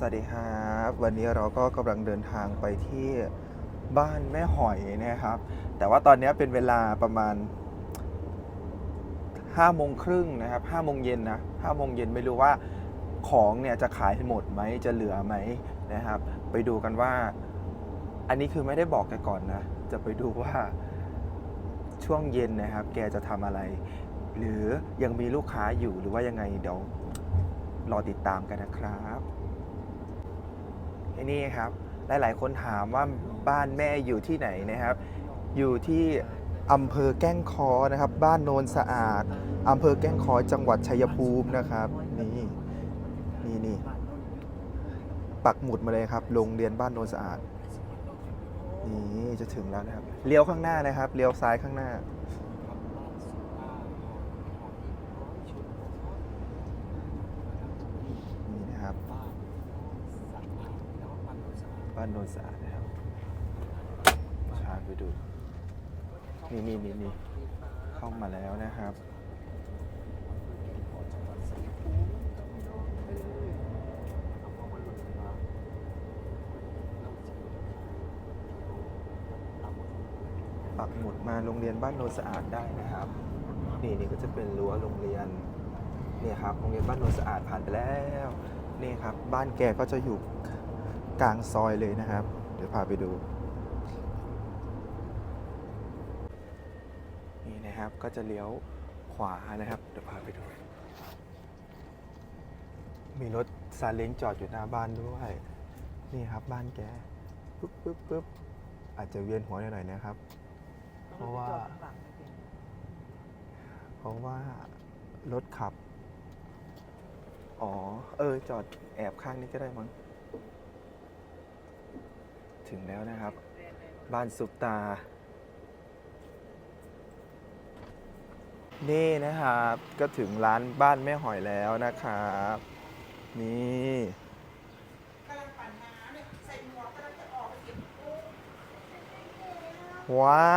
สวัสดีครับวันนี้เราก็กำลังเดินทางไปที่บ้านแม่หอยนะครับ แต่ว่าตอนนี้เป็นเวลาประมาณ5โมงครึ่งนะครับ5โมงเย็นนะ5โมงเย็นไม่รู้ว่าของเนี่ยจะขายหมดไหมจะเหลือไหมนะครับ ไปดูกันว่า อันนี้คือไม่ได้บอกแกก่อนนะ จะไปดูว่าช่วงเย็นนะครับ แกจะทำอะไร หรือยังมีลูกค้าอยู่หรือว่ายังไงเดี๋ยวรอติดตามกันนะครับ นี่ครับหลายๆ คนถามว่าบ้านแม่อยู่ที่ไหนนะครับ อยู่ที่อำเภอแก้งคอนะครับ บ้านโนนสะอาดอำเภอแก้งคอจังหวัดชัยภูมินะครับนี่นี่นี่ปักหมุดมาเลยครับโรงเรียนบ้านโนนสะอาดนี่จะถึงแล้วนะครับเลี้ยวข้างหน้านะครับเลี้ยวซ้ายข้างหน้า นี่นะครับ บ้านโนนสะอาดนะครับพาไปดู นี่นี่นี่นี่เข้ามาแล้วนะครับปักหมุดมาโรงเรียนบ้านโนนสะอาดได้นะครับ นี่นี่ก็จะเป็นรั้วโรงเรียนเนี่ยครับโรงเรียนบ้านโนนสะอาดผ่านไปแล้วนี่ครับ บ้านแกก็จะอยู่ กลางซอยเลยนะครับ เดี๋ยวพาไปดูนี่นะครับก็จะเลี้ยวขวานะครับ เดี๋ยวพาไปดู มีรถซาเล้งจอดอยู่หน้าบ้านด้วย นี่ครับบ้านแกปึ๊บปึ๊บปึ๊บอาจจะเวียนหัวหน่อยๆนะครับ เพราะว่า เพราะว่ารถขับ อ๋อ เออ จอดแอบข้างนี้ก็ได้มั้ง ถึงแล้วนะครับ บ้านซุปตา นี่นะครับ ก็ถึงร้านบ้านแม่หอยแล้วนะครับ นี่ว้า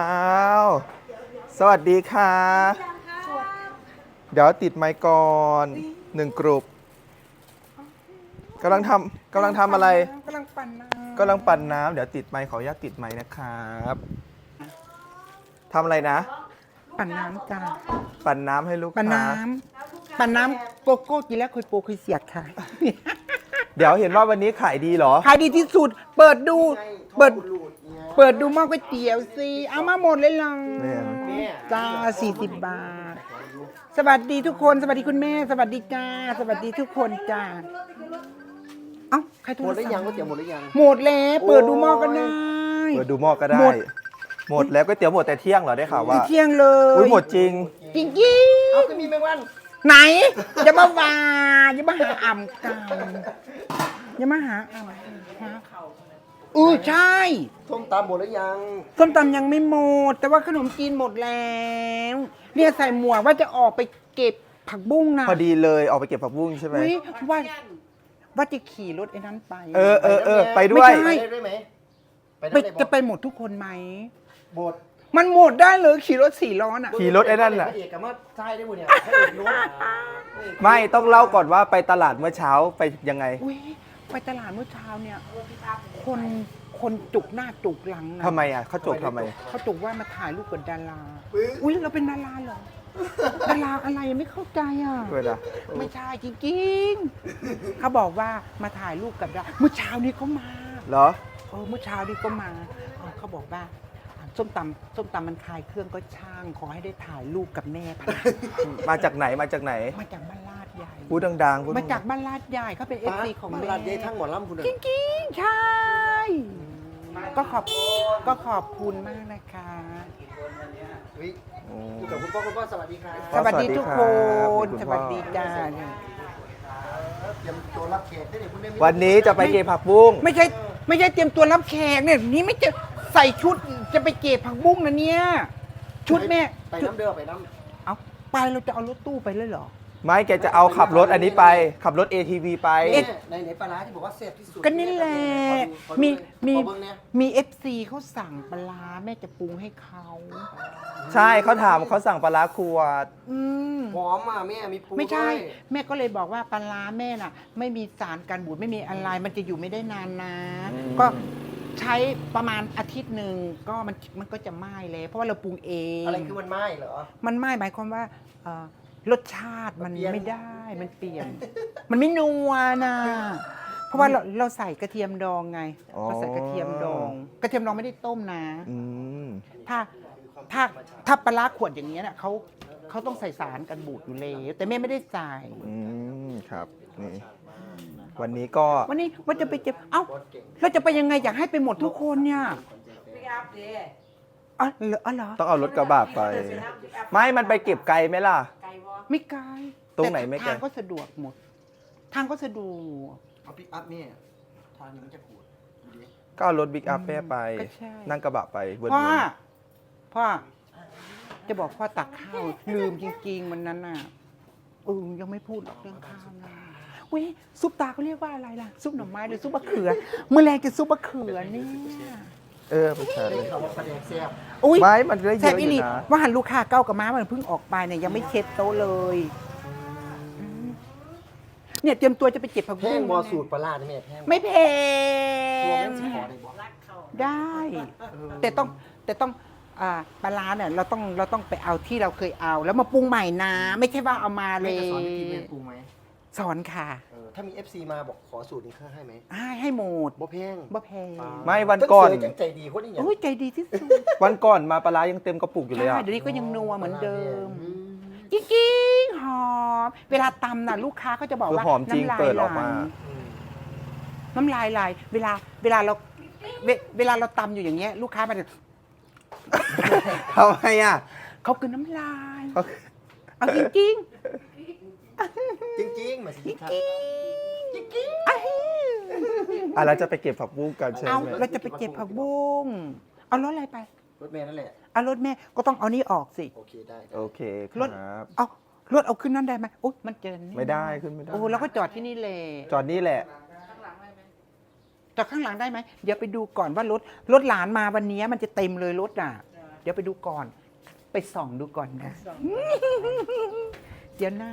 ว สวัสดีค่ะ เดี๋ยวติดไมค์ก่อนหนึ่งกลุ่มกำลังทำกำลังทำอะไร กำลังปั่นน้ำ กำลังปั่นน้ำเดี๋ยวติดไมค์ขออนุญาตติดไมค์นะครับทำอะไรนะ ปั่นน้ำจ้าปั่นน้ำให้ลูกปั่นค้าน้ำปั่นน้ำโกโก้กินแล้วเคยโปรเคยเสียดค่ะเดี๋ยวเห็นว่าวันนี้ขายดีเหรอ ขายดีที่สุด เปิดดู เปิด เปิดดูหม้อก๋วยเตี๋ยวสิเอามาหมดเลยเหรอเนี่ย จ้าสี่สิบบาท สวัสดีทุกคน สวัสดีคุณแม่ สวัสดีจ้า สวัสดีทุกคนจ้า เอ้าใครโทรหมดหรือยังศัก๋วยพท์เตี๋ยวหมดหรือยัง หมดแล้วเปิดดูหม้อกันได้ เปิดดูหม้อก็ได้ หมด หมดแล้วก๋วยเตี๋ยวหมดแต่เที่ยงเหรอได้ข่าวว่าเที่ยงเลยอุ้ยหมดจริง จริงจริงๆเอาก็มีแมงวันไหนอย่ามาว่าอย่ามาหาอ่ำเก่าอย่ามาหาอ่ำฮะเออใช่ส้มตำหมดหรือยังส้มตำยังไม่หมด แต่ว่าขนมจีนหมดแล้วเนี่ยใส่หมวกว่าจะออกไปเก็บผักบุ้งนะพอดีเลยออกไปเก็บผักบุ้งใช่ไหม อุ๊ยว่า ว่าจะขี่รถไอ้นั้นไป เออเออเออไปด้วย ไม่ไปใช่ได้ด้วยไหมไปไปได้เลยจะไปหมดทุกคนไหมหมดมันหมดได้เลยขี่รถสี่ล้อน่ะ ขี่รถไอ้นั่นน่ะพระเอกกับมาใช่ได้หมดเนี่ยพระเอกรถไม่ต้องเล่าก่อนว่าไปตลาดเมื่อเช้าไปยังไงอุ้ยไปตลาดเมื่อเช้าเนี่ย คนคนจุกหน้าจุกหลังนะทำไมอะเขาจบทำไมเขาจุกว่ามาถ่ายรูปกับดารา อุ้ยเราเป็นดาราเหรอ ดาราอะไรไม่เข้าใจอะ เวลาไม่ใช่จริงๆ เขาบอกว่ามาถ่ายรูปกับดาราเมื่อเช้านี้เขามาเหรอ เออเมื่อเช้านี้ก็มาเออเขาบอกว่าอ่าส้มตำส้มตำมันคลายเครื่องก็ช่าง ขอให้ได้ถ่ายรูปกับแม่พะนะมาจากไหนมาจากไหน มาจากบ้านลาดใหญ่พูดดังๆพูดมาดังๆจากบ้านลาดใหญ่เขาเป็นเอฟป้าซีของบ้านแม่ลาดเยทั้งหมดล่ำคุณจริงๆใช่ก็ขอบ ก็ขอบคุณมากนะคะเฮ้ยโอ้อยู่กับคุณพ่อคุณพ่อสวัสดีครับครัสบวัสดีทุกคน สสวัวัสสดีดีครัจ้าเตรียมตัวรับแขกได้เดี๋ยวคุณแม่วันนี้จะไปเก็บผักบุ้งไม่ใช่ไม่ใช่เตรียมตัวรับแขกเนี่ยนี่ไม่จะใส่ชุดจะไปเก็บผักบุ้งนะเนี่ย ชุดแม่ไปน้ำเดือไปน้เอาไปเราจะเอารถตู้ไปเลยเหรอำ ไม่แกจะเอาขับรถอันนี้ไป ขับรถ ATV ไป เอ๊ะ ในไหนปลาร้าที่บอกว่าแซ่บที่สุดก็นี่แหละ ขอดูมี มีมีเบิ้งเนี่ยมีเอฟซีเขาสั่งปลาร้าแม่จะปรุงให้เขาใช่เขาถามเขาสั่งปลาร้าขวด อืม หอมอะแม่มีปูไม่ใช่ ด้วยแม่ก็เลยบอกว่าปลาร้าแม่น่ะ ไม่มีสารกันบูดไม่มีอะไรมันจะอยู่ไม่ได้นานนะ อืม ก็ใช้ประมาณอาทิตย์หนึ่งก็มันมันก็จะไหม้เลยเพราะว่าเราปรุงเองอะไรคือมันไหม้เหรอ มันไหม้หมายความว่าเอ่อ รสชาติมันมันเปลี่ยนไม่ได้ มันเปลี่ยน มันไม่นัวนะเพราะว่าเราเราใส่กระเทียมดองไงอ๋อ เราใส่กระเทียมดอง กระเทียมดองไม่ได้ต้มนะ อืม ถ้าถ้าถ้าปลาร้าขวดอย่างเงี้ยน่ะเขาเขาต้องใส่สารกันบูดอยู่แล้วแต่แม่ไม่ได้ใส่ อืม ครับ นี่ วันนี้ก็ วันนี้ว่าจะไปเจ็บ เอ้าโคตรเก่งเราจะไปยังไงอยากให้ไปหมดทุกคนเนี่ยอ๋อเหรออ๋อเหรอต้องเอารถกระบะไป ไม่ มันไปเก็บไกลไหมล่ะ ไม่ไกลตรงไหนไม่ไกล ทางก็สะดวกหมด ทางก็สะดวก เอาปิกอัพเนี่ยทางนี้มันจะขูดดูดิก็เอารถบิ๊กอัพแม่ไป ก็ใช่ นั่งกระบะไปเวิร์นพ่อๆพ่อจะบอกพ่อตักข้าวลืมจริง ๆ วันนั้นน่ะเออยังไม่พูดหรอกเรื่องข้าวนะเว้ยซุปตาเขาเรียกว่าอะไรล่ะ ซุปหน่อไม้หรือซุปมะเขือเมื่อแรงจะซุปมะเขือเนี่ย เออไม่ใช่ได้ข่าวว่าปลาแดกแซ่บอุ้ยไม่มันได้เยแซ่บอะออีหลียู่นะ ว่าหันลูกค้าเก้ากับม้ามันเพิ่งออกไปเนี่ยยังไม่เช็ดโต๊ะเลยอืมเนี่ยเตรียมตัวจะไปเก็บผักแพบุ้งงบอสูตรปลาร้านี่แม่แพงไม่แพตัวง แม่งสิขอได้บ่ได้ แต่ต้องแต่ต้องอ่าปลาร้าเนี่ยเราต้องเราต้องไปเอาที่เราเคยเอา แล้วมาปรุงใหม่นะ ไม่ใช่ว่าเอามาเลแม่ยจะสอนวิธีแม่ปรุงไหมสอนค่ะเออ ถ้ามี FC มาบอกขอสูตรนี้เครื่องให้ไหมให้ให้หมดบ่แพงบ่แพงไม่วันก่อน ตั้งเสืจังใจดีคนนี้อย่างโอ้ยใจดีที่สุดวันก่อนมาปลาร้ายังเต็มกระปุกอยู่เลยใช่อะ เดี๋ยวนี้ก็ยังนัวเหมือนเดิมอืมจริงๆหอมเวลาตำน่ะลูกค้าก็จะบอกคือว่าหอมจริงน้ำลายเปิดออกมา ไหล อืมน้ำลายไหลเวลาเวลาเราเวเวลาเราตำอยู่อย่างเงี้ย ลูกค้ามันจะทำไมอะเขาคือน้ำลายเขาเอา จริงจริงๆมาสิครับๆจริงๆอะอะเราจะไปเก็บผักบุ้งกันใช่เอาไหม เราจะไปเก็บผักบุ้งเอารถอะไรไปรถแม่นั่นแหละ เอารถแม่ก็ต้องเอานี่ออกสิ โอเคได้โอเคครถ รับ เอารถเอาขึ้นนั่นได้ไหมโอ้มันเจอนี่ไม่ได้ขึ้นไม่ได้ โอ้เราก็จอดที่นี่เลยจอดนี่แหละ จอดข้างหลังได้ไหมเดี๋ยวไปดูก่อนว่ารถรถหลานมาวันนี้มันจะเต็มเลยรถอะ เดี๋ยวไปดูก่อน ไปส่องดูก่อนนะ เดี๋ยวนะ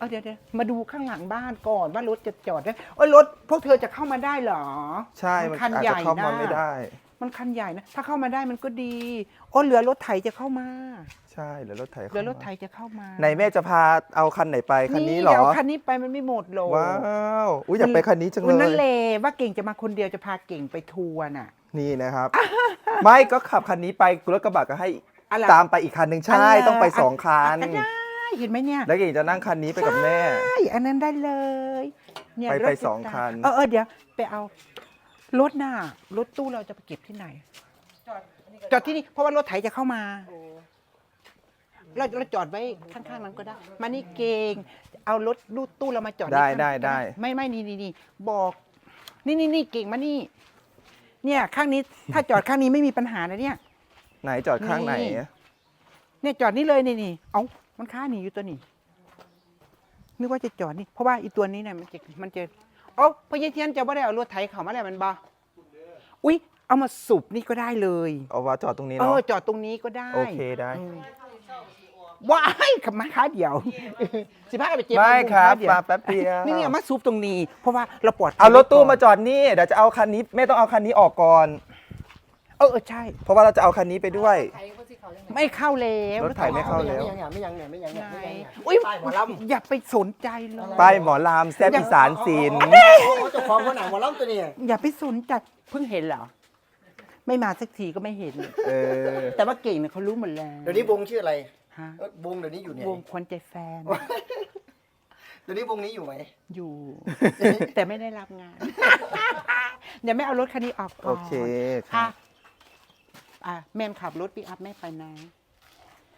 เอาเดี๋ยวเดี๋ยวมาดูข้างหลังบ้านก่อนว่ารถจะจอดได้โอ้ยรถพวกเธอจะเข้ามาได้เหรอใช่มันคันอาจใหจะญ่เข้ามานะไม่ได้ มันคันใหญ่นะถ้าเข้ามาได้มันก็ดีโอ้เหลือรถไถจะเข้ามาใช่เหลือรถไถเหเข้าลือรถมาไถจะเข้ามาไหนแม่จะพาเอาคันไหนไปคันนี้เหรอเดี๋ยวคันนี้ไปมันไม่หมดหรอก ว้าวอุ้ยอยากไปคันนี้จังวันเลนั้นยเลยว่าเก่งจะมาคนเดียวจะพาเก่งไปทัวร์น่ะ นี่นะครับ ไม่ก็ขับคันนี้ไปรถกระบะก็ให้อะไรตามไปอีกคันหนึ่งใช่อะไรต้องไปสองคัน อะก็ได้ เห็นไหมเนี่ยแล้วเก่งจะนั่งคันนี้ไปกับแม่ ใช่อันนั้นได้เลยเนี่ยไปรถไปติดสองตามคัน เออเออเดี๋ยวไปเอารถน่ะรถตู้เราจะไปเก็บที่ไหนจอดที่นี่เพราะว่ารถไถจะเข้ามาเราเราจอดไว้ข้างๆนั้นก็ได้ มานี่เก่งเอารถลูตู้เรามาจอดได้ข้างได้ได้ ไม่ไม่นี่นี่นี่บอก นี่นี่นี่เก่งมานี่ เนี่ยข้างนี้ ถ้าจอดข้างนี้ไม่มีปัญหานะเนี่ย ไหนจอดข้างไหนนี่ เนี่ยจอดนี่เลยนี่นี่เอ้า มันค้าหนีอยู่ตัวนี้นึกว่าจะจอดนี่ เพราะว่าอีตัวนี้เนี่ยมันจะมันจะโอ้พญาเทียนจะไม่ได้เอารถไถเขามาแล้วมันบออุ๊ยเอามาสูบนี่ก็ได้เลย เอาว่าจอดตรงนี้เอเนาะอจอดตรงนี้ก็ได้โอเคได้อืมว้ายขับมาค้าเดียวสิพาไปเจ็บไม่ครับเดียวมาแป๊บเดียว นี่เนี่ยมาสูบตรงนี้ เพราะว่าเราปลอดภัยเอารถตู้ไว้ก่มานจอดนี่เดี๋ยวจะเอาคันนี้แม่ต้องเอาคันนี้ออกก่อน เออเออใช่ เพราะว่าเราจะเอาคันนี้ไปด้วย ไม่เข้าแล้วรถไถไม่เข้าแล้ว ไม่ยังเนี่ยไม่ยังเนี่ยไม่ยังเนี่ยไหนไม่ยังเนี่ยอุ้ยป้ายหมอลำอย่าไปสนใจเลย ป้ายหมอลามแซ่บอีสานศิลป์โอ้เจ้าของคนไหนหมอลำตัวนี้อย่าไปสนใจเพิ่งเห็นเหรอ ไม่มาสักทีก็ไม่เห็น เออ แต่ว่าเก่งเนี่ยเขารู้หมดแล้วเดี๋ยวนี้วงชื่ออะไรฮะเอ้ยวงเดี๋ยวนี้อยู่เนี่ยวงควันใจแฟนเดี๋ยวนี้วงนี้อยู่ไหมอยู่ แต่ไม่ได้รับงาน เดี๋ยวไม่เอารถคันนี้ออกก่อนโอเคคค่ะรับ อะแม่ขับรถปิกอัพแม่ไปนะ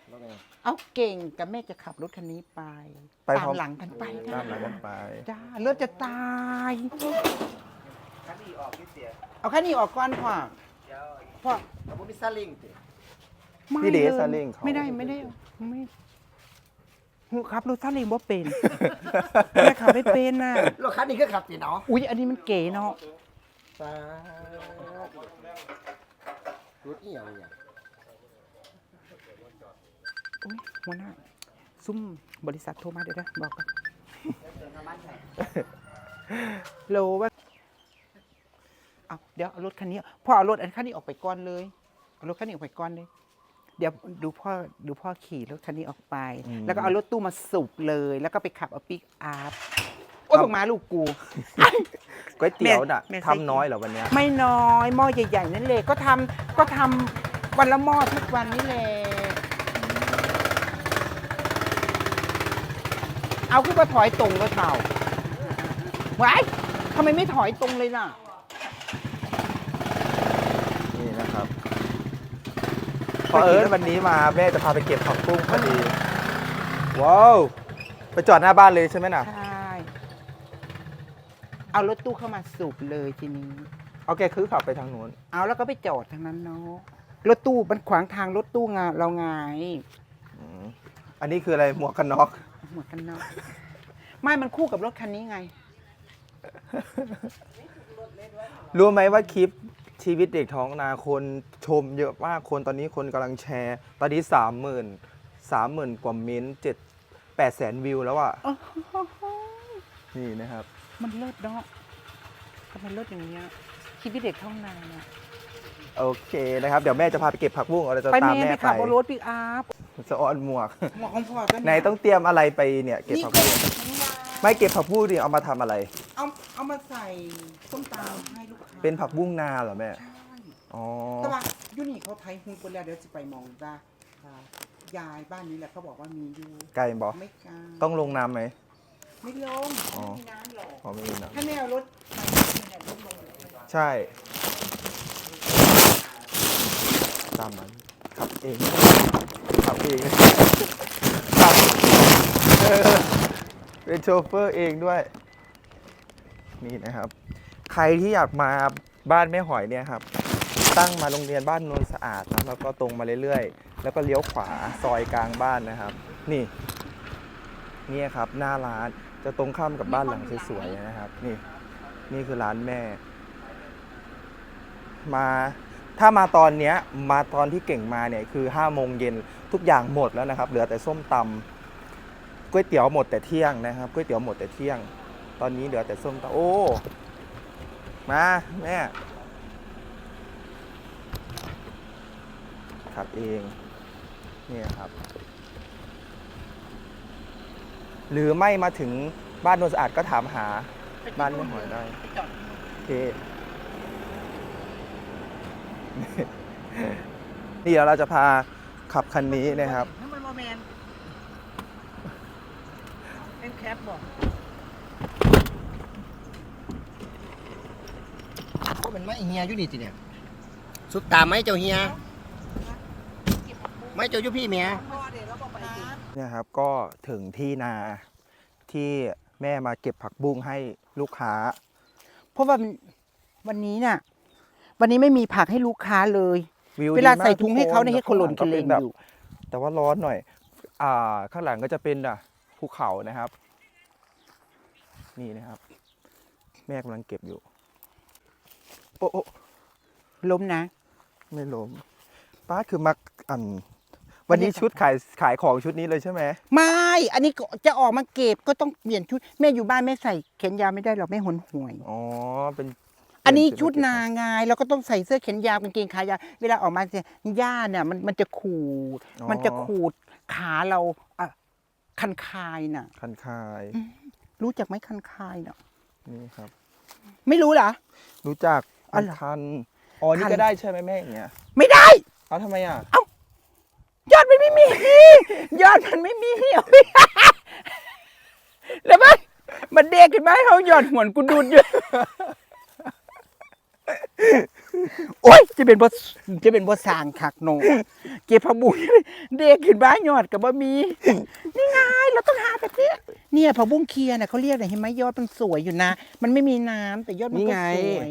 แล้วไง เอาเก่งกับแม่จะขับรถคันนี้ไปไปตาพร้อมมหลังกันไปนะตามหลังกันไป จ้าเลือดจะตายเอาแค่นี้ออกก่อนพ่อพ่อแล้วผมมีซาลิงติไม่พี่เดชลยซาเล้งเขา ไม่ได้ไม่ได้ไม่หูครับรถซาเล้งบ่เป็นแม่ขับไม่เป็นน่ะรถคันนี้ก็ขับสิเนาะอุ๊ยอันนี้มันเก๋เนาะ สาธุ รถเอียงเนี่ยอุ๊ยหัวหน้า ซุ่มบริษัทโทรมาเดี๋ยวนะบอกก่อนโลว่าเอาเดี๋ยวเอารถคันนี้พ่อเอารถอันคันนี้ออกไปก่อนเลยเอารถคันนี้ออกไปก่อนเลย เดี๋ยวดูพ่อดูพ่อขี่รถคันนี้ออกไปอืมแล้วก็เอารถตู้มาสูบเลย แล้วก็ไปขับเอาปิกอัพโอ้ยครับบอกมาลูกกูก๋วยเตี๋ยวน่ะแม่แม่ทำน้อยเหรอวันเนี้ยไม่น้อยหม้อใหญ่ๆนั่นเลยก็ทำก็ทำวันละหม้อทุกวันนี่แหละเอาขึ้นมาถอยตรงก็เท่าไว้ายทำไมไม่ถอยตรงเลยล่ะ นี่นะครับพอเอิญวันนี้มาแม่จะพาไปเก็บผักบุ้งพอดี ว้าว ไปจอดหน้าบ้านเลยใช่ไหมน่ะ ใช่ เอารถตู้เข้ามาสูบเลยทีนี้ เอาแกคือขับไปทางนู้นเอาแล้วก็ไปจอดทางนั้นเนาะรถตู้มันขวางทางรถตู้งาเราไงอืมอันนี้คืออะไรหมวกกันน็อก หมวกกันน็อกไม่มันคู่กับรถคันนี้ไง รู้ไหมว่าคลิปชีวิตเด็กท้องนาคนชมเยอะมากคนตอนนี้คนกำลังแชร์ ตอนนี้สามหมื่นสามหมื่นกว่าเม้นเจ็ดแปดแสนวิวแล้วอะ นี่นะครับ มันเลิศเนาะทำไมเลิศอย่างเงี้ยคิดที่เด็กท่องนาเนี่ยโอเคนะครับ เดี๋ยวแม่จะพาไปเก็บผักบุ้งเราจะไปตามแม่แม่ไปไปขับรถปิกอัพจะออนหมวกหมวกของพ่อก็ไหนต้องเตรียมอะไรไปเนี่ยเก็บนี่ผักก็บุ้งไม่เก็บผักบุ้งดิเอามาทำอะไร เอาเอามาใส่ส้มตำให้ลูกค้าเป็นผักบุ้งนาเหรอแม่ใช่อ๋อแต่ว่ายูนี่เขาไทยฮุงคนแล้วเดี๋ยวจะไปมองจ้าอ่ายายบ้านนี้แหละเขาบอกว่ามีอยู่ไก่บอไม่กล้าต้องลงน้ำไหม ไม่ลงอ๋อ ไม่มีน้ำหรอกอ๋อไม่มีน้ถ้าไม่เอารถมาเนี่ยรถลงเลยำใช่ ตามมันขับเองขับเองขับเออเป็นโชเฟอร์เองด้วย นี่นะครับ ใครที่อยากมาบ้านแม่หอยเนี่ยครับ ตั้งมาโรงเรียนบ้านโนนสะอาดนะแล้วก็ตรงมาเรื่อยๆ แล้วก็เลี้ยวขวาซอยกลางบ้านนะครับ นี่ เนี่ยครับหน้าร้าน จะตรงข้ามกับบ้านหลังสวยๆนะครับ นี่ นี่คือร้านแม่ มาถ้ามาตอนเนี้ย มาตอนที่เก่งมาเนี่ยคือห้าโมงเย็นทุกอย่างหมดแล้วนะครับ เหลือแต่ส้มตำก๋วยเตี๋ยวหมดแต่เที่ยงนะครับก๋วยเตี๋ยวหมดแต่เที่ยง ตอนนี้เหลือแต่ส้มตำโอ้มาแม่ขับเอง เนี่ยครับ หรือไม่มาถึงบ้านโนนสะอาดก็ถามหาบ้านแม่หอยได้จอดโอเคนี่เดี๋ยวเราจะพาขับคันนี้นะครับทำไมโมแมนเป็นแคปบอกก็เป็นไม้เฮียอยู่นี่สิเนี่ยสุดตามไม้เจ้าเฮียไม้เจ้าอยู่พี่เมีย พ่อเดี๋ยวเราบอกไปสิเนี่ยครับก็ถึงที่นาที่แม่มาเก็บผักบุ้งให้ลูกค้า เพราะว่ามันวันนี้น่ะวันนี้ไม่มีผักให้ลูกค้าเลย วิวเวลาดีมกใส่ถุงให้เขาทุกเนี่ยให้คนหล่นข้างคนเลป็งแบบอยู่ แต่ว่าร้อนหน่อย อ่า ข้างหลังก็จะเป็นอะภูเขานะครับ นี่นะครับ แม่กำลังเก็บอยู่ โอ้โอ้ล้มนะ ไม่ล้มป้าคือมักอัน วันนี้ชุดขายขายของชุดนี้เลยใช่ไหมไม่ อันนี้ก็จะออกมาเก็บก็ต้องเปลี่ยนชุด แม่อยู่บ้านแม่ใส่แขนยาวไม่ได้หรอกแม่หนห่วย อ๋อเป็น อันนี้เปลี่ยชุดเก็บนาไงเราก็ต้องใส่เสื้อแขนยาวกางเกงขายาวเวลาออกมาเนี่ยหญ้าเนี่ยมันมันจะขูด อ๋อ มันจะขูดขาเราอะคันคายน่ะ คันคายรู้จักไหมคันคายเนาะนี่ครับ ไม่รู้เหรอ รู้จักอ๋อเหรอคันอ๋อนี่คัน ก็ได้ใช่ไหมแม่อย่างเงี้ยไม่ได้ เอาทำไมอะ ยอดมันไม่มี ยอดมันไม่มีแล้วมันมันเด็กขึ้นมาให้เขาหยอดหวนกูดูดอยู่ โอ๊ยจะเป็นบทจะเป็นบทสร้างคักโนเก็บผักบุ้งเด็กขึ้นมาหยอดกับบะมี นี่ไงเราต้องหาแบบเนี้ยเนี่ยผักบุ้งเคลียร์น่ะเขาเรียกอะไรเห็นไหมยอดมันสวยอยู่นะ มันไม่มีน้ำแต่ยอดมันก็สวย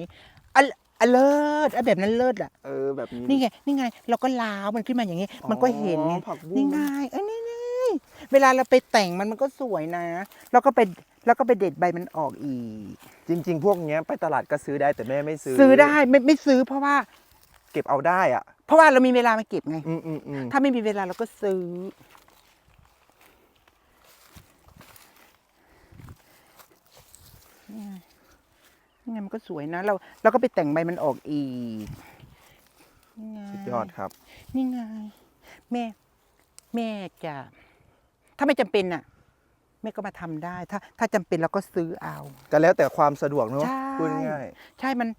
อะ อะเลิศอะแบบนั้นเลิศอะ เออแบบนี้ นี่ไง นี่ไง เราก็ล้าวมันขึ้นมาอย่างนี้ มันก็เห็นไงอ๋อผักบุ้ง นี่ไงเอ้ยนี่นี่เวลาเราไปแต่งมันมันก็สวยนะ แล้วก็ไปแล้วก็ไปเด็ดใบมันออกอีก จริง ๆ พวกเนี้ยไปตลาดก็ซื้อได้แต่แม่ไม่ซื้อซื้อได้ไม่ไม่ซื้อเพราะว่า เก็บเอาได้อะ เพราะว่าเรามีเวลามาเก็บไง อืมอืมอืมถ้าไม่มีเวลาเราก็ซื้อ นี่ไงนี่ ไงมันก็สวยนะ เราเราก็ไปแต่งใบมันออกอีกนี่ไงสุดยอดครับ นี่ไง แม่ แม่จะถ้าไม่จำเป็นน่ะ แม่ก็มาทำได้ ถ้า ถ้าจำเป็นเราก็ซื้อเอา ก็แล้วแต่ความสะดวกเนอะใช่ พูดง่ายใช่มัน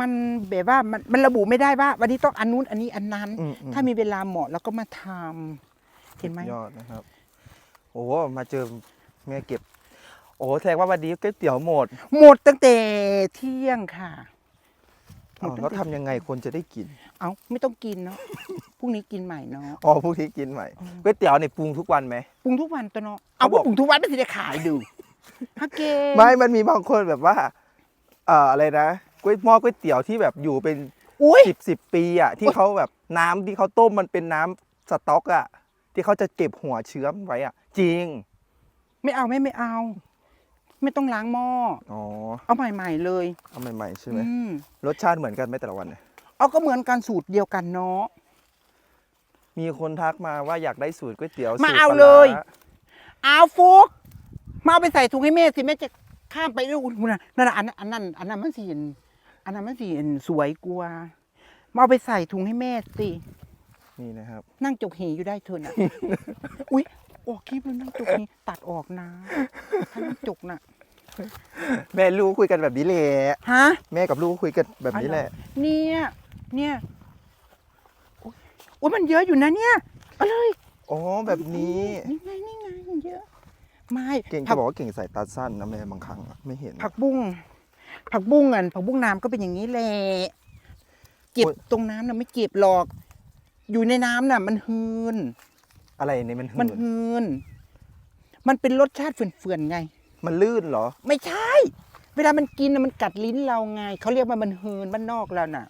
มันแบบว่ามันมันระบุไม่ได้ว่า วันนี้ต้องอันนู้นอันนี้อันนั้นอืมอืมถ้ามีเวลาเหมาะเราก็มาทำเห็นไหม สุดยอดนะครับ โอ้มาเจอแม่เก็บ โอ้แสดงว่าวันนี้ก๋วยเตี๋ยวหมดหมดตั้งแต่เที่ยงค่ะหมอ้าดวตั้งแล้วแต่ทำยังไงคนจะได้กิน เอาไม่ต้องกินเนาะ พรุ่งนี้กินใหม่เนาะ อ๋อพรุ่งนี้กินใหม่ก๋วยเตี๋ยวเนี่ยปรุงทุกวันไหม ปรุงทุกวันตัวเนาะเขาเอาบอกปรุงทุกวันไม่สิได้ขายดูฮักเกไม่ มันมีบางคนแบบว่า เอ่ออะไรนะก๋วยหม้อก๋วยเตี๋ยวที่แบบอยู่เป็นอุ้ย สิบสิบปีอะที่เขาแบบน้ำที่เขาต้มมันเป็นน้ำสต๊อกอะที่เขาจะเก็บหัวเชื้อมไว้อะ จริง ไม่เอาไม่ไม่เอา ไม่ต้องล้างหม้ออ๋อ เอาใหม่ๆเลยเอาใหม่ๆใช่ไหมอืมรสชาติเหมือนกันไหมแต่ละวันเนี่ย เอาก็เหมือนกันสูตรเดียวกันเนาะ มีคนทักมาว่าอยากได้สูตรก๋วยเตี๋ยวมาสูตรเอาปร้เลย เอาฟุกมาเอาไปใส่ถุงให้แม่สิแม่จะข้ามไปดูคุณน่ะนั่นน่ะอันนั้นอันนั้นอันนั้นมันสีอันนั้นมันสีสวยกว่ามาเอาไปใส่ถุงให้แม่สินี่นะครับ นั่งจกหีอยู่ได้เธอน่ะ อุ๊ยออกคลิปแล้วนั่งจกหีตัดออกนะถ้านั่งจกน่ะ แม่ลูกคุยกันแบบนี้แหละฮะ แม่กับลูกคุยกันแบบนี้แหละเนี่ย เนี่ยโอ๊ยโอ้ยมันเยอะอยู่นะเนี่ยเอาเลยอ๋อแบบนี้ นี่ไงนี่ไงมันเยอะ ไม่เก่งผัจะบอกว่าเก่งใส่ตาสั้นนะแม่บางครั้งอะไม่เห็น ผักบุ้ง ผักบุ้งอะผักบุ้งน้ำก็เป็นอย่างนี้แหละเก็บโอ๊ย ตรงน้ำน่ะไม่เก็บหรอก อยู่ในน้ำน่ะ มันฮืน อะไรเนี่ยมันหืมันนฮืน มันเป็นรสชาติเฟื่อนๆไง มันลื่นเหรอ ไม่ใช่ เวลามันกินน่ะมันกัดลิ้นเราไง เขาเรียกว่ามันฮืนบ้านนอกเราน่ะ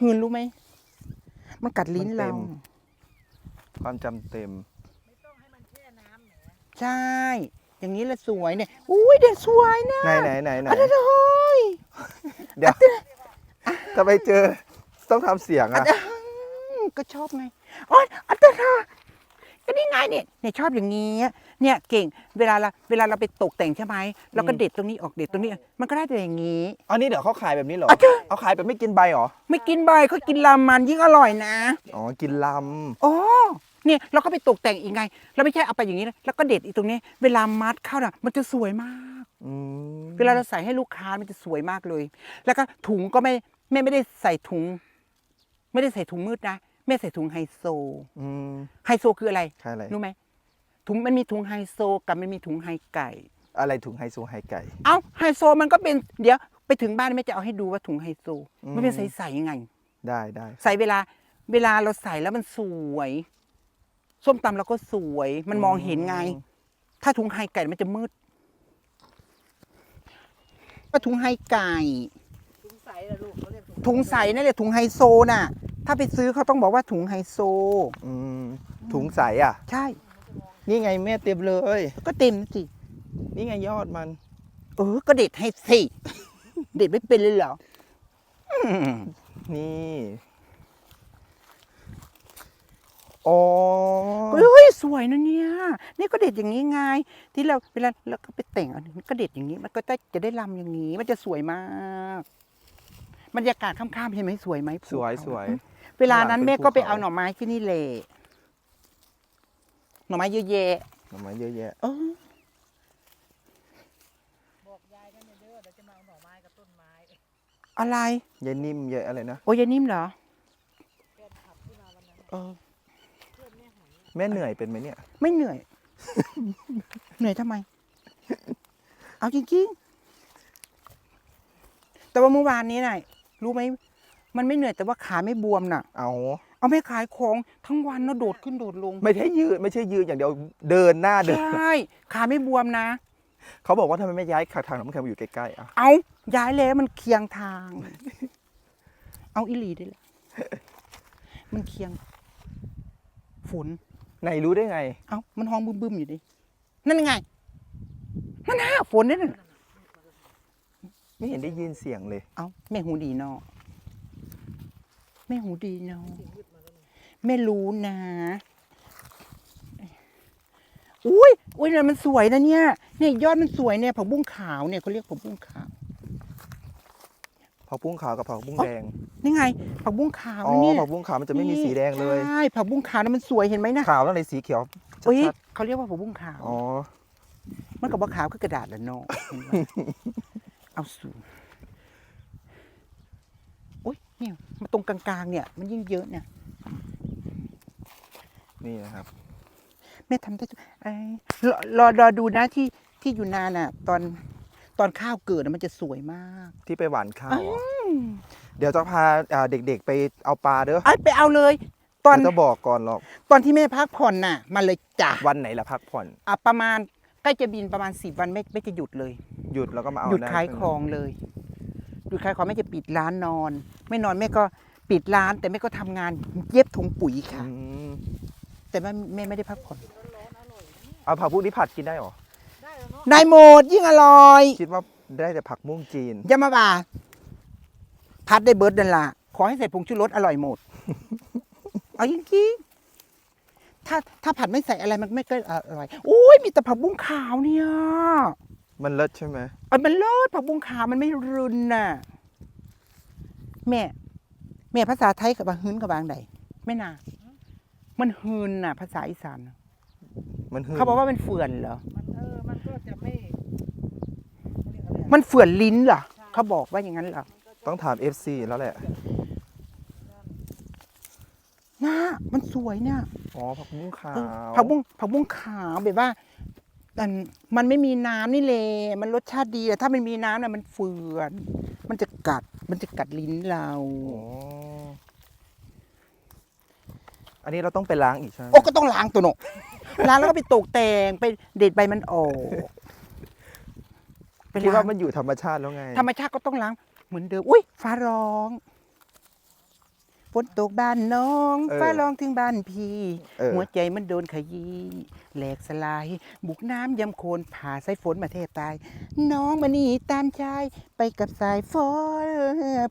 ฮืนรู้ไหม มันกัดลิ้นเรา มันเต็ม ความจำเต็ม ใช่ อย่างนี้แหละสวยเนี่ย อุ้ยเด็กสวยนะไหนไหนไหนไหนอันนั้นเลยเดี๋ยวจะไปเจอต้องทำเสียงอันอะนั้นก็ชอบไงอ๋ออันนั้นน่ะ ก็นี่ไงเนี่ยเนี่ยชอบอย่างนี้เนี่ยเก่งเวลาเราเวลาเราไปตกแต่งใช่ไหมเราก็เด็ดตรงนี้ออกเด็ดตรงนี้ มันก็ได้แต่อย่างนี้ อันนี้เดี๋ยวเขาขายแบบนี้เหรออะใช่เอาขายแบบไม่กินใบเหรอไม่กินใบเขากินลำมันยิ่งอร่อยนะอ๋อกินลอ๋อเนี่ยเราก็ไปตกแต่งอีกไง เราไม่ใช่เอาไปอย่างนี้นะแล้วก็เด็ดอีกตรงนี้ เวลามัดเข้าน่ะ มันจะสวยมากำอืมเวลาเราใส่ให้ลูกค้ามันจะสวยมากเลย แล้วก็ถุงก็ไม่แม่ไม่ได้ใส่ถุง ไม่ได้ใส่ถุงมืดนะ แม่ใส่ถุงไฮโซอืมไฮโซคืออะไรใช่อะไรรู้ไหมถุงมันมีถุงไฮโซกับมันมีถุงไฮไก่ อะไรถุงไฮโซไฮไก่ เอ้าไฮโซมันก็เป็นเดี๋ยวไปถึงบ้านแม่จะเอาให้ดูว่าถุงไฮโซ อืม มันเป็นใสๆยังไง ได้ได้ใส่เวลาเวลาเราใส่แล้วมันสวยส้มตำเราก็สวย มันมองเห็นไง ถ้าถุงไฮไก่มันจะมืดก็ถุงไฮไก่ ถุงใสนะลูกเขาเรียกถุงใสนั่นแหละถุงไฮโซน่ะ ถ้าไปซื้อเขาต้องบอกว่าถุงไฮโซ อืมถุงใสอะ ใช่ นี่ไงแม่เต็มเลย ก็เต็มสิ นี่ไงยอดมัน เออ ก็เด็ดให้สิ เด็ดไม่เป็นเลยเหรออืมนี่อ๋อเฮ้ยสวยนะเนี่ย นี่ก็เด็ดอย่างนี้ไง ที่เราเวลาเราก็ไปแต่งอันนี้ก็เด็ดอย่างนี้ มันก็จะจะได้ลำอย่างนี้ มันจะสวยมาก บรรยากาศค่ำๆเห็นไหมสวยไหมภูสวยเขาสวย เวลานั้นข้างหลังแม่เป็นก็ไปภูเขาเอาหน่อไม้ที่นี่เลยหน่อไม้เยอะแยะหน่อไม้เยอะแยะ เออบอกยายกันเด้อเดี๋ยวจะมาเอาหน่อไม้กับต้นไม้อะไรเยนิ่มเยอะอะไรนะโอ้ยยายนิ่มเหรอแฟนขับที่มาวันนั้นน่ะเออเพื่อนแม่หายแม่เหนื่อยเป็นไหมเนี่ย ไม่เหนื่อย เหนื่อยทำไม เอาจริงๆแต่ว่าเมื่อวานนี้น่ะรู้ไหม มันไม่เหนื่อยแต่ว่าขาไม่บวมน่ะ เอาเอาไม่ขายของทั้งวันเนาะโดดขึ้นโดดลงไม่ใช่ยืดไม่ใช่ยืดอย่างเดียวเดินหน้าเดิน ใช่ขาไม่บวมนะ เขาบอกว่าทำไมไม่ย้ายทางน้ำแข็งมาอยู่ใกล้ๆอะเอาย้ายแล้วมันเคียงทาง เอาอิลีได้เลยมันเคียง ฝนไหนรู้ได้ไง เอ้ามันห้องบึ้มๆอยู่ดินั่นไงนั่นน่ะฝนนี่น่ะไม่เห็นได้ยินเสียงเลย เอ้าแม่หูดีเนาะแม่หูดีเนาะแม่รู้นะอุ้ยอุ้ยเนี่ยมันสวยนะเนี่ยเนี่ยยอดมันสวยเนี่ยผักบุ้งขาวเนี่ยเขาเรียกผักบุ้งขาวผักบุ้งขาวกับผักบุ้งอ๋อแดงนี่ไงผักบุ้งขาวอ๋อนะเนี่ยผักบุ้งขาวมันจะไม่มีสีแดงเลยใช่ผักบุ้งขาวนะมันสวยเห็นไหมนะขาวแล้วในสีเขียวอุ้ยชัดเขาเรียกว่าผักบุ้งขาวๆอ๋อมันกับว่าขาวคือกระดาษละเนาะเห็นไหมเอาสูอุ้ย เนี่ยมาตรงกลางๆเนี่ย มันยิ่งเยอะเนี่ย นี่นะครับ แม่ทำได้ทุกไอ้รอรอรอดูนะที่ที่อยู่นานอะ ตอนตอนข้าวเกิดอะมันจะสวยมากที่ไปหวานข้าวเหรอเดี๋ยวจะพาอ่าเด็กๆไปเอาปลาเด้อไอ้ยไปเอาเลย ตอนเดี๋ยวจะบอกก่อนหรอก ตอนที่แม่พักผ่อนน่ะ มันเลยจ้ะวันไหนละพักผ่อน อะประมาณใกล้จะบินประมาณสิบวันไม่ไม่จะหยุดเลย หยุดแล้วก็มาเอาหยุดนะขายของเลย หยุดขายของแม่จะปิดร้านนอน ไม่นอนแม่ก็ปิดร้าน แต่แม่ก็ทำงานเย็บถุงปุ๋ยค่ะอืมแต่แม่แม่ไม่ได้พักผ่อนเอาผักบุ้งที่ผัดกินได้เหรอได้หมดยิ่งอร่อย คิดว่าได้แต่ผักม่วงจีนอย่ามาบ่าพัดได้เบิร์ดนั่นละขอให้ใส่ผงชูรสอร่อยหมดเอาจริงๆถ้าถ้าผัดไม่ใส่อะไรมันไม่ก็อร่อยอุ้ยมีแต่ผักบุ้งขาวเนี่ย มันเลิศใช่ไหมเอันมันเลิศผักบุ้งขาวมันไม่รุนน่ะ แม่ แม่ภาษาไทยกับบางฮืนกับบางใดไม่น่ามันฮืนน่ะ ภาษาอีสานน่ะมันหืนเขาบอกว่ามันเฟื่อนเหรอ มันเออ มันก็จะไม่เขาเรียกอะไรอะมันเฟื่อนลิ้นเหรอเขาบอกว่าอย่างนั้นเหรอต้องถาม FC แล้วแหละ น่ามันสวยเนี่ยอ๋อผักบุ้งขาวเออผักบุ้งผักบุ้งขาวแบบว่า มันมันไม่มีน้ำนี่เลยมันรสชาติดีแต่ถ้ามันมีน้ำน่ะมันเฟื่อนมันจะกัด มันจะกัดลิ้นเราอ๋ออันนี้เราต้องไปล้างอีกใช่ไหมโอ้ก็ต้องล้างตัวเนอะล้างแล้วก็ไปตกแต่งไปเด็ดใบมันออกไปคิดล้าว่างมันอยู่ธรรมชาติแล้วไง ธรรมชาติก็ต้องล้างเหมือนเดิมอุ้ยฟ้าร้อง ฝนตกบ้านน้องเออฟ้าร้องถึงบ้านพี่ เออ หัวใจมันโดนขยี้แหลกสลาย บุกน้ำยำโคลนผ่าสายฝนมาเทศตาย น้องมานี่ตามชายไปกับสายฝน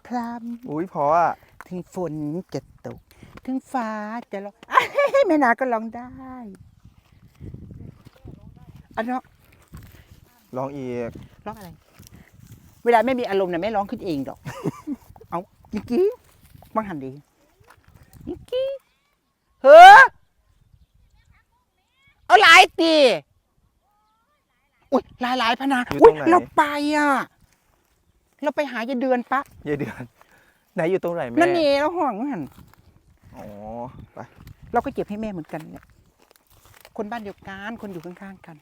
พรามอุ้ยเพราะอะ ถึงฝนจะตก ถึงฟ้าจะร้องแม่นาก็ร้องได้อันเนาะลองอีก ร้องอะไร เวลาไม่มีอารมณ์นะแม่ร้องขึ้นเองดอก เอาจริงๆบังหันดี จริงๆเฮ้อเอาหลายตีอุ้ยหลายหลายๆพะนาอยู่อุ้ตยรงไหน เราไปอะ เราไปหายายเดือนปะยายเดือน ไหนอยู่ตรงไหนแม่นั่นนี่เราห่วงหันอ๋อไปเราก็เก็บให้แม่เหมือนกันเนี่ยคนบ้านเดียวกันคนอยู่ข้างๆกัน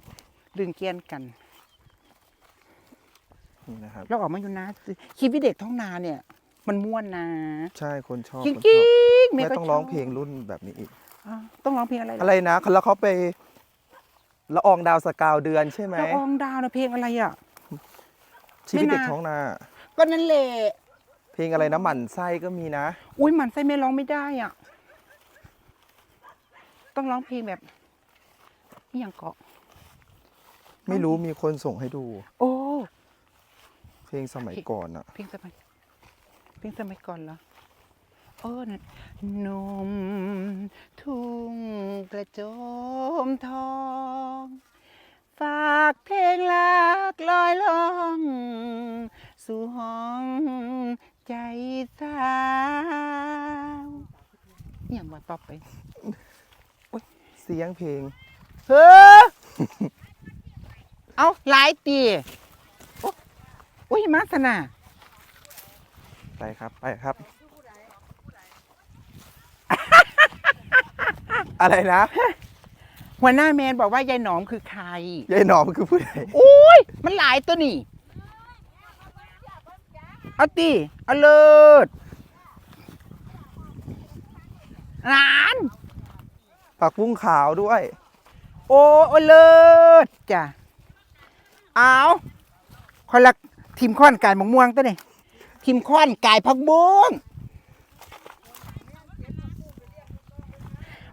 ลืงเกียนกัน นี่นะครับ เราออกมาอยู่นะชีวิตเด็กท้องนาเนี่ย มันม่วนนะใช่คนชอบจคนชริอบงๆแม่ก็ต้องร้องชบเพลงรุ่นแบบนี้อีก อ่าต้องร้องเพลงอะไรล่ะอะไรนะแล้วเขาไปละอองดาวสกาวเดือนใช่ไหมละอองดาวนะเพลงอะไรอะ ชีวิตไม่เด็กน่าท้องนา ก็นั่นแหละเพลงอะไรนะหมั่นไส้ก็มีนะ อุ้ยหมันไส้แม่ร้องไม่ได้อะ ต้องร้องเพลงแบบนี่ยังเกาะ ไม่รู้มีคนส่งให้ดู โอ้ เพลงสมัยก่อนอะเพลงสมัย เพลงสมัยก่อนเหรอโอ้นนมทุ่งกระโจมทอง ฝากเพลงรักลอยล่อง สู่ห้องใจสาวอย่างว่าต่อไปเสียงเพลง เฮ้อ เอาหลายตีโอ้ยมาสนา ไปครับไปครับ อะไรนะหัวหน้าแมนบอกว่ายายหนอมคือใคร ยายหนอมคือผู้ใดโอ้ย มันหลายตัวนี่ เอาตีเอาเลิศร้านผักบุ้งขาวด้วย โอ้โอเลิศจ้ะ เอาคนละทีมข้อนกายมะม่วงตัวนี่ ทีมข้อนกายผักบุ้ง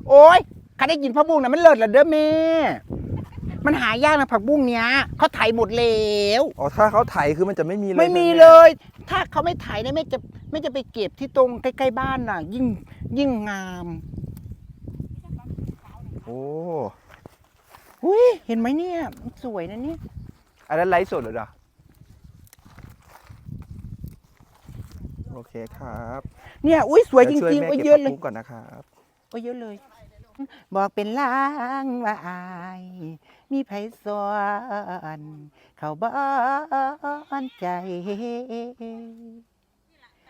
โอ้ยข้าได้กินผักบุ้งนะมันเลิศละเด้อแม่ มันหายากนะผักบุ้งเนี้ยเขาไถหมดแล้วอ๋อถ้าเขาไถคือมันจะไม่มีเลยไม่มีใช่หเลย ถ้าเขาไม่ไถเนี่ยแม่จะแม่จะไปเก็บที่ตรงใกล้ๆบ้านน่ะ ยิ่งยิ่งงามโอ้อุ้ยเห็นไหมเนี่ยมันสวยนะเนี่ยอันนั้นไลฟ์สดเหรอเดอ โอเคครับเนี่ยอุ้ยสวยจดี๋ช่ริงๆแม่โอ้ยก็บเยอะเลยผักบุ้งก่อนนะครับโอ้ยเยอะเลย บอกเป็นลางว่าอาย มีไผสอนเขาบ้านใจ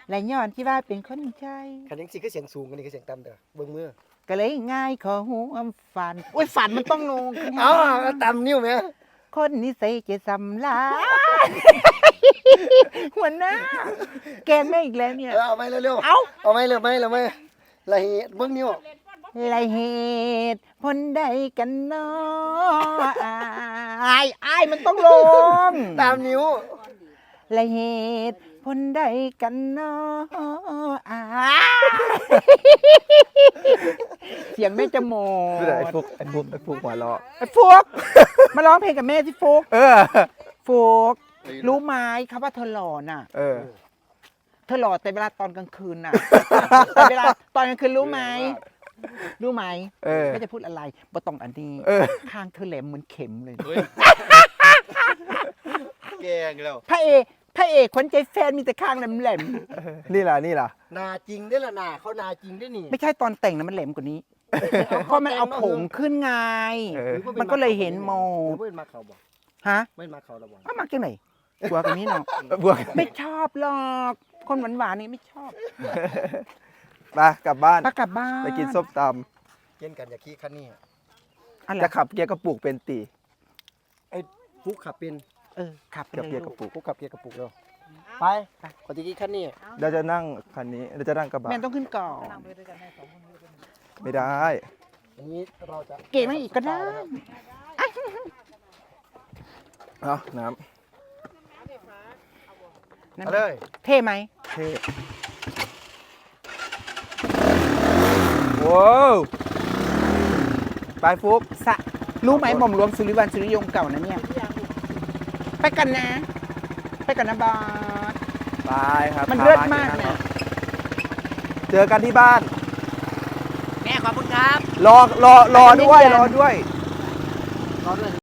และย้อนที่ว่าเป็นคนใจคันนี้สิคือเสียงสูงกันนี่คือเสียงต่ำเด้อเบิ่งมือก็เลยง่ายขอหัวฝันโอ้ยฝันมันต้องลงขึ้นมาเอาเอาต่ำนิ้วแม่ คนนิสัยจะสำลายหัวหน้า แกล้งแม่อีกแล้วเนี่ย เออเอาไหมเร็วๆ เอ้าเอาไหมเร็วไหมเร็วไหมละเหตุเบิ่งนิ้วไรเหตุผลใดกันเนาะอายอายมันต้องลง ตามนิ้วไรเหตุ ผลใดกันเนาะอายเสียงแม่จะหมไม่ได้ไอ้ดฟุกไอ้ฟุกไอ้ฟุกหัวเราะไอ้ฟุกมาร้องเพลงกับแม่ที่ฟุกเออ ฟุกรู้ไหมครับว่าเธอหล่อน่ะ เออ เธอหล่อแต่เวลาตอนกลางคืนน่ะแต่เวลาตอนกลางคืนรู้ไหมรู้ไหมเออไม่จะพูดอะไรบ่ต้องอันนี้เออข้างเธอแหลมเหมือนเข็มเลย แกงแล้วพระเอก พระเอกขวัญใจแฟนมีแต่ข้างแหลมแหลมนี่ล่ะนี่ล่ะนาจริงได้อละนาเขานาจริงได้อนี่ๆไม่ใช่ตอนแต่งนะมันแหลมกว่านี้เพราะมันเอาผมขึ้นไง เออ มันก็เลยเห็นโมหรือว่าเป็นมาเขาบ่ฮะไม่มาเขาแล้วบ่เอามาจากไหนกลัวกันนี้เนาะบวกไม่ชอบหรอก คนหวานๆนี่ไม่ชอบไปกลับบ้านปกลับบ้านไปกินส้มตเย็นกันอย่าขี้คันนี้อะไรำจะขับเกียร์กระปุกเป็นตีไอ้ฟุกขับเป็น เออขับไปกับเลยเกียร์กลูระก ปุกฟุกขับเกียร์กระปุกเร็วไปขอจะขี้คันนี้เดี๋ยวจะนั่งคันนี้เดี๋ยวจะนั่งกระบะแม่ต้องขึ้นก่อนไม่ได้อันนี้เราจะเก๋มาอีกก็ได้เอาน้นั่นเอาเลยเท่ไหมำเท่ว้าวไปฟุก สะรู้ไหมหม่อมหลวงสุริวันสุริยงเก่านะเนี่ย ไปกันนะ ไปกันนะบอสไปครับมันพเลิศบ้มากกิเนี่ยเจอกันที่บ้าน แม่ขอบคุณครับ รอรอรอไปกันด้วยเย็นๆรอด้วย รอด้วย